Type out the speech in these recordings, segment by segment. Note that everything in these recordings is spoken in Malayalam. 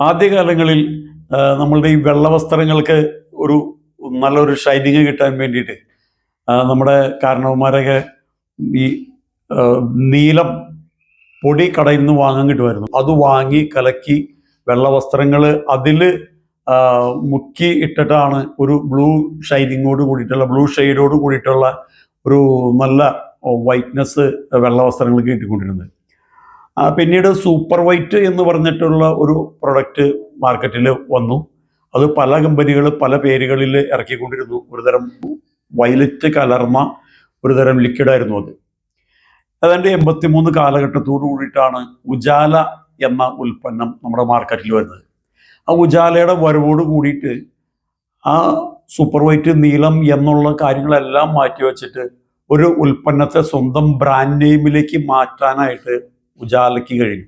ആദ്യകാലങ്ങളിൽ നമ്മളുടെ ഈ വെള്ളവസ്ത്രങ്ങൾക്ക് ഒരു നല്ലൊരു ഷൈനിങ് കിട്ടാൻ വേണ്ടിയിട്ട് നമ്മുടെ കാരണവന്മാരൊക്കെ ഈ നീലം പൊടി കടയിൽ നിന്ന് വാങ്ങാൻ കിട്ടുമായിരുന്നു. അത് വാങ്ങി കലക്കി വെള്ളവസ്ത്രങ്ങൾ അതിൽ മുക്കി ഇട്ടിട്ടാണ് ഒരു ബ്ലൂ ഷൈനിങ്ങോട് കൂടിയിട്ടുള്ള ബ്ലൂ ഷെയ്ഡോട് കൂടിയിട്ടുള്ള ഒരു നല്ല വൈറ്റ്നെസ് വസ്ത്രങ്ങൾ കിട്ടിക്കൊണ്ടിരുന്നത്. പിന്നീട് സൂപ്പർ വൈറ്റ് എന്ന് പറഞ്ഞിട്ടുള്ള ഒരു പ്രൊഡക്റ്റ് മാർക്കറ്റിൽ വന്നു. അത് പല കമ്പനികൾ പല പേരുകളിൽ ഇറക്കിക്കൊണ്ടിരുന്നു. ഒരുതരം വയലറ്റ് കലർന്ന ഒരുതരം ലിക്വിഡായിരുന്നു അത്. ഏതാണ്ട് എൺപത്തിമൂന്ന് കാലഘട്ടത്തോടു കൂടിയിട്ടാണ് ഉജാല എന്ന ഉൽപ്പന്നം നമ്മുടെ മാർക്കറ്റിൽ വരുന്നത്. ആ ഉജാലയുടെ വരവോട് കൂടിയിട്ട് ആ സൂപ്പർ വൈറ്റ് നീലം എന്നുള്ള കാര്യങ്ങളെല്ലാം മാറ്റി വെച്ചിട്ട് ഒരു ഉൽപ്പന്നത്തെ സ്വന്തം ബ്രാൻഡ് നെയിമിലേക്ക് മാറ്റാനായിട്ട് ഉജാലയ്ക്ക് കഴിഞ്ഞു.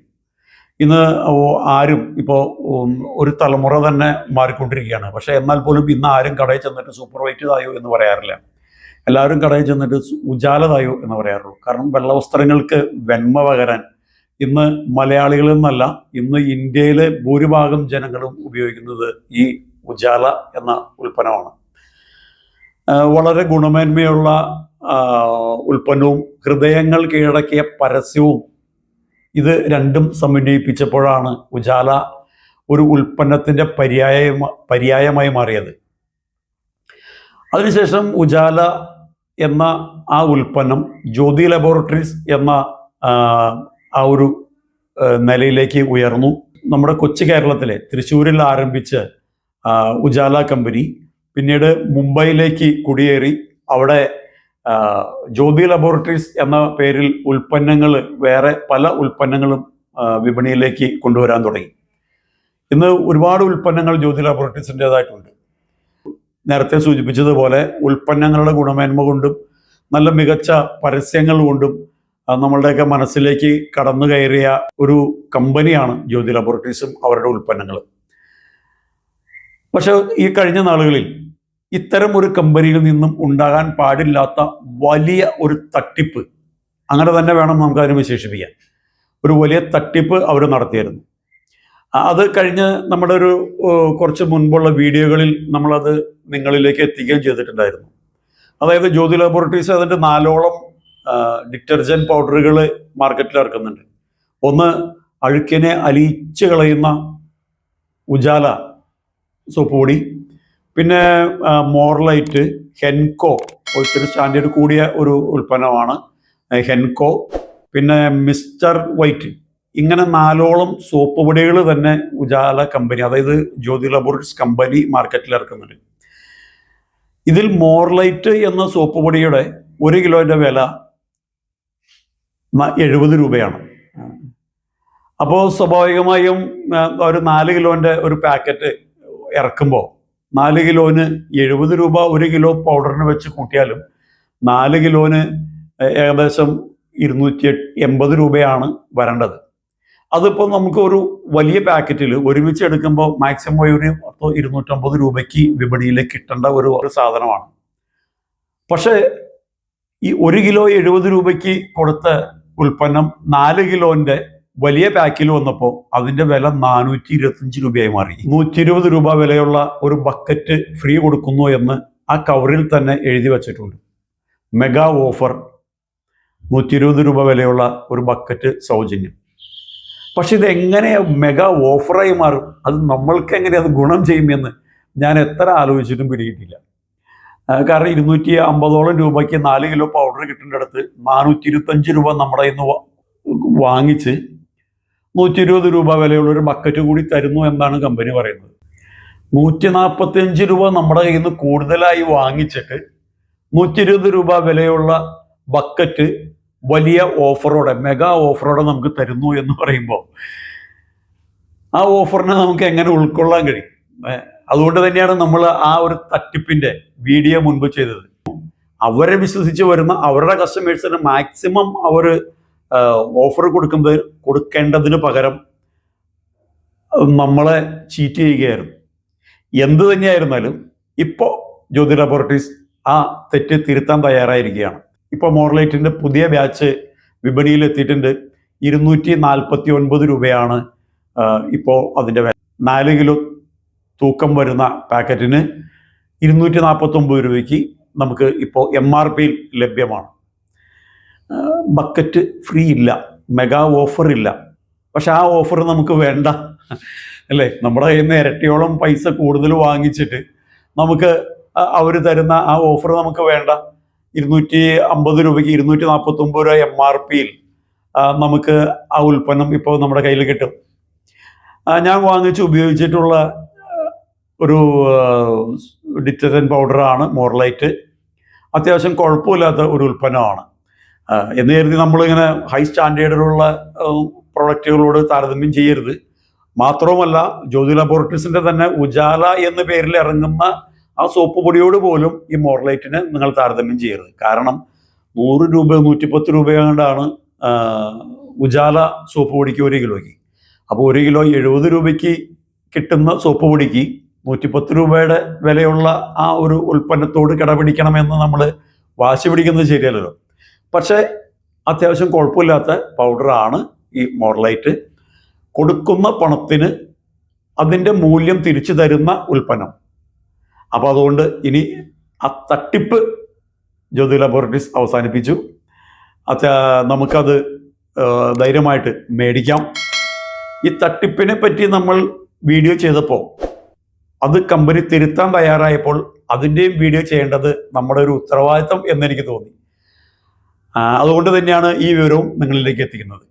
ഇന്ന് ആരും ഇപ്പോൾ ഒരു തലമുറ തന്നെ മാറിക്കൊണ്ടിരിക്കുകയാണ്. പക്ഷേ എന്നാൽ പോലും ഇന്ന് ആരും കടയിൽ ചെന്നിട്ട് സൂപ്പർ വൈറ്റ് തായോ എന്ന് പറയാറില്ല. എല്ലാവരും കടയിൽ ചെന്നിട്ട് ഉജാലതായോ ഉജാല തായോ എന്ന് പറയാറുള്ളൂ. കാരണം വെള്ളവസ്ത്രങ്ങൾക്ക് വെണ്മ പകരാൻ ഇന്ന് മലയാളികളിൽ നിന്നല്ല ഇന്ന് ഇന്ത്യയിലെ ഭൂരിഭാഗം ജനങ്ങളും ഉപയോഗിക്കുന്നത് ഈ ഉജാല എന്ന ഉൽപ്പന്നമാണ്. വളരെ ഗുണമേന്മയുള്ള ഉൽപ്പന്നവും ഹൃദയങ്ങൾ കീഴടക്കിയ പരസ്യവും ഇത് രണ്ടും സമന്വയിപ്പിച്ചപ്പോഴാണ് ഉജാല ഒരു ഉൽപ്പന്നത്തിന്റെ പര്യായ പര്യായമായി മാറിയത്. അതിനുശേഷം ഉജാല എന്ന ആ ഉൽപ്പന്നം ജ്യോതി ലബോറട്ടറീസ് എന്ന ആ, ഒരു നിലയിലേക്ക് ഉയർന്നു. നമ്മുടെ കൊച്ചു കേരളത്തിലെ തൃശ്ശൂരിൽ ആരംഭിച്ച ഉജാല കമ്പനി പിന്നീട് മുംബൈയിലേക്ക് കുടിയേറി. അവിടെ ജ്യോതി ലബോറട്ടറീസ് എന്ന പേരിൽ ഉൽപ്പന്നങ്ങൾ വേറെ പല ഉൽപ്പന്നങ്ങളും വിപണിയിലേക്ക് കൊണ്ടുവരാൻ തുടങ്ങി. ഇന്ന് ഒരുപാട് ഉൽപ്പന്നങ്ങൾ ജ്യോതി ലബോറട്ടറീസിന്റെതായിട്ടുണ്ട് നേരത്തെ സൂചിപ്പിച്ചതുപോലെ ഉൽപ്പന്നങ്ങളുടെ ഗുണമേന്മ കൊണ്ടും നല്ല മികച്ച പരസ്യങ്ങൾ കൊണ്ടും നമ്മളുടെയൊക്കെ മനസ്സിലേക്ക് കടന്നു കയറിയ ഒരു കമ്പനിയാണ് ജ്യോതി ലബോറട്ടറീസും അവരുടെ ഉൽപ്പന്നങ്ങൾ പക്ഷെ ഈ കഴിഞ്ഞ നാളുകളിൽ ഇത്തരം ഒരു കമ്പനിയിൽ നിന്നും ഉണ്ടാകാൻ പാടില്ലാത്ത വലിയ ഒരു തട്ടിപ്പ്. അങ്ങനെ തന്നെ വേണം നമുക്ക് അതിനെ വിശേഷിപ്പിക്കാൻ. ഒരു വലിയ തട്ടിപ്പ് അവർ നടത്തിയിരുന്നു. അത് കഴിഞ്ഞ് നമ്മുടെ ഒരു കുറച്ച് മുൻപുള്ള വീഡിയോകളിൽ നമ്മളത് നിങ്ങളിലേക്ക് എത്തിക്കുകയും ചെയ്തിട്ടുണ്ടായിരുന്നു. അതായത് ജ്യോതി ലബോറട്ടറീസ് അതിന്റെ നാലോളം ഡിറ്റർജന്റ് പൗഡറുകൾ മാർക്കറ്റിൽ ഇറക്കുന്നുണ്ട്. ഒന്ന് അഴുക്കിനെ അലിയിച്ച് കളയുന്ന ഉജാല സോപ്പ് പൊടി പിന്നെ മോർലൈറ്റ് ഹെൻകോ ഒത്തിരി സ്റ്റാൻഡേർഡ് കൂടിയ ഒരു ഉൽപ്പന്നമാണ്. ഹെൻകോ പിന്നെ മിസ്റ്റർ വൈറ്റ്. ഇങ്ങനെ നാലോളം സോപ്പ് പൊടികൾ തന്നെ ഉജാല കമ്പനി അതായത് ജ്യോതി ലബോറട്ടറീസ് കമ്പനി മാർക്കറ്റിൽ ഇറക്കുന്നുണ്ട്. ഇതിൽ മോർലൈറ്റ് എന്ന സോപ്പ് പൊടിയുടെ ഒരു കിലോന്റെ വില എഴുപത് രൂപയാണ്. അപ്പോൾ സ്വാഭാവികമായും ഒരു നാല് കിലോന്റെ ഒരു പാക്കറ്റ് ഇറക്കുമ്പോൾ നാല് കിലോന് എഴുപത് രൂപ ഒരു കിലോ പൗഡറിന് വെച്ച് കൂട്ടിയാലും നാല് കിലോന് ഏകദേശം ഇരുന്നൂറ്റി എൺപത് രൂപയാണ് വരേണ്ടത്. അതിപ്പോൾ നമുക്ക് ഒരു വലിയ പാക്കറ്റിൽ ഒരുമിച്ച് എടുക്കുമ്പോൾ മാക്സിമം ഒരു പത്തോ ഇരുന്നൂറ്റമ്പത് രൂപയ്ക്ക് വിപണിയിൽ കിട്ടേണ്ട ഒരു ഒരു സാധനമാണ്. പക്ഷേ ഈ ഒരു കിലോ എഴുപത് രൂപയ്ക്ക് കൊടുത്ത ഉൽപ്പന്നം നാല് കിലോന്റെ വലിയ പാക്കിൽ വന്നപ്പോൾ അതിന്റെ വില നാനൂറ്റി ഇരുപത്തിയഞ്ച് രൂപയായി മാറി. നൂറ്റി ഇരുപത് രൂപ വിലയുള്ള ഒരു ബക്കറ്റ് ഫ്രീ കൊടുക്കുന്നു എന്ന് ആ കവറിൽ തന്നെ എഴുതി വച്ചിട്ടുണ്ട്. മെഗാ ഓഫർ നൂറ്റി ഇരുപത് രൂപ വിലയുള്ള ഒരു ബക്കറ്റ് സൗജന്യം. പക്ഷെ ഇത് എങ്ങനെ മെഗാ ഓഫറായി മാറും? അത് നമ്മൾക്ക് എങ്ങനെ അത് ഗുണം ചെയ്യുമെന്ന് ഞാൻ എത്ര ആലോചിച്ചിട്ടും പിടികിട്ടില്ല കാരണം ഇരുന്നൂറ്റി അമ്പതോളം രൂപയ്ക്ക് നാല് കിലോ പൗഡർ കിട്ടേണ്ടടുത്ത് നാനൂറ്റി ഇരുപത്തഞ്ച് രൂപ നമ്മുടെ ഇന്ന് വാങ്ങിച്ച് നൂറ്റി ഇരുപത് രൂപ വിലയുള്ള ഒരു ബക്കറ്റ് കൂടി തരുന്നു എന്നാണ് കമ്പനി പറയുന്നത്. നൂറ്റി നാൽപ്പത്തി അഞ്ച് രൂപ നമ്മുടെ കയ്യിൽ നിന്ന് കൂടുതലായി വാങ്ങിച്ചിട്ട് നൂറ്റി ഇരുപത് രൂപ വിലയുള്ള ബക്കറ്റ് വലിയ ഓഫറോടെ മെഗാ ഓഫറോടെ നമുക്ക് തരുന്നു എന്ന് പറയുമ്പോൾ ആ ഓഫറിനെ നമുക്ക് എങ്ങനെ ഉൾക്കൊള്ളാൻ കഴിയും? അതുകൊണ്ട് തന്നെയാണ് നമ്മൾ ആ ഒരു തട്ടിപ്പിന്റെ വീഡിയോ മുൻപ് ചെയ്തത്. അവരെ വിശ്വസിച്ച് വരുന്ന അവരുടെ കസ്റ്റമേഴ്സിന് മാക്സിമം അവർ ഓഫർ കൊടുക്കുന്നത് കൊടുക്കേണ്ടതിന് പകരം നമ്മളെ ചീറ്റ് ചെയ്യുകയായിരുന്നു. എന്ത് തന്നെയായിരുന്നാലും ഇപ്പോൾ ജ്യോതി ലബോറട്ടറീസ് ആ തെറ്റ് തിരുത്താൻ തയ്യാറായിരിക്കുകയാണ്. ഇപ്പോൾ മോർലൈറ്റിന്റെ പുതിയ ബാച്ച് വിപണിയിൽ എത്തിയിട്ടുണ്ട് ഇരുന്നൂറ്റി നാൽപ്പത്തി ഒൻപത് രൂപയാണ് ഇപ്പോൾ അതിന്റെ വില. നാല് കിലോ തൂക്കം വരുന്ന പാക്കറ്റിന് ഇരുന്നൂറ്റി നാൽപ്പത്തൊമ്പത് രൂപയ്ക്ക് നമുക്ക് ഇപ്പോൾ എം ആർ പിയിൽ ലഭ്യമാണ്. ബക്കറ്റ് ഫ്രീ ഇല്ല. മെഗാ ഓഫർ ഇല്ല. പക്ഷെ ആ ഓഫർ നമുക്ക് വേണ്ട. അല്ലേ? നമ്മുടെ കയ്യിൽ നിന്ന് ഇരട്ടിയോളം പൈസ കൂടുതൽ വാങ്ങിച്ചിട്ട് നമുക്ക് അവർ തരുന്ന ആ ഓഫർ നമുക്ക് വേണ്ട. ഇരുന്നൂറ്റി അമ്പത് രൂപയ്ക്ക് ഇരുന്നൂറ്റി നാൽപ്പത്തൊമ്പത് രൂപ എം ആർ പിയിൽ നമുക്ക് ആ ഉൽപ്പന്നം ഇപ്പോൾ നമ്മുടെ കയ്യിൽ കിട്ടും. ഞാൻ വാങ്ങിച്ച് ഉപയോഗിച്ചിട്ടുള്ള ഒരു ഡിറ്റർജന്റ് പൗഡറാണ് മോർലൈറ്റ് അത്യാവശ്യം കുഴപ്പമില്ലാത്ത ഒരു ഉൽപ്പന്നമാണ്. എന്ന് കരുതി നമ്മളിങ്ങനെ ഹൈ സ്റ്റാൻഡേർഡിലുള്ള പ്രൊഡക്റ്റുകളോട് താരതമ്യം ചെയ്യരുത്. മാത്രവുമല്ല ജ്യോതി ലബോറട്ടറീസിന്റെ തന്നെ ഉജാല എന്ന പേരിൽ ഇറങ്ങുന്ന ആ സോപ്പ് പൊടിയോട് പോലും ഈ മോർലൈറ്റിനെ നിങ്ങൾ താരതമ്യം ചെയ്യരുത്. കാരണം നൂറ് രൂപ നൂറ്റിപ്പത്ത് രൂപയാണ്ടാണ് ഉജാല സോപ്പ് പൊടിക്ക് ഒരു കിലോയ്ക്ക്. അപ്പോൾ ഒരു കിലോ എഴുപത് രൂപയ്ക്ക് കിട്ടുന്ന സോപ്പ് പൊടിക്ക് നൂറ്റിപ്പത്ത് രൂപയുടെ വിലയുള്ള ആ ഒരു ഉൽപ്പന്നത്തോട് കിടപിടിക്കണമെന്ന് നമ്മൾ വാശി പിടിക്കുന്നത് ശരിയല്ലല്ലോ. പക്ഷേ അത്യാവശ്യം കുഴപ്പമില്ലാത്ത പൗഡറാണ് ഈ മോർലൈറ്റ് കൊടുക്കുന്ന പണത്തിന് അതിന്റെ മൂല്യം തിരിച്ചു തരുന്ന ഉൽപ്പന്നം. അപ്പോൾ അതുകൊണ്ട് ഇനി ആ തട്ടിപ്പ് ജ്യോതി ലബോറട്ടറീസ് അവസാനിപ്പിച്ചു. അത്യ നമുക്കത് ധൈര്യമായിട്ട് മേടിക്കാം. ഈ തട്ടിപ്പിനെ പറ്റി നമ്മൾ വീഡിയോ ചെയ്തപ്പോൾ അത് കമ്പനി തിരുത്താൻ തയ്യാറായപ്പോൾ അതിന്റെയും വീഡിയോ ചെയ്യേണ്ടത് നമ്മുടെ ഒരു ഉത്തരവാദിത്തം എന്നെനിക്ക് തോന്നി. അതുകൊണ്ട് തന്നെയാണ് ഈ വിവരവും നിങ്ങളിലേക്ക് എത്തിക്കുന്നത്.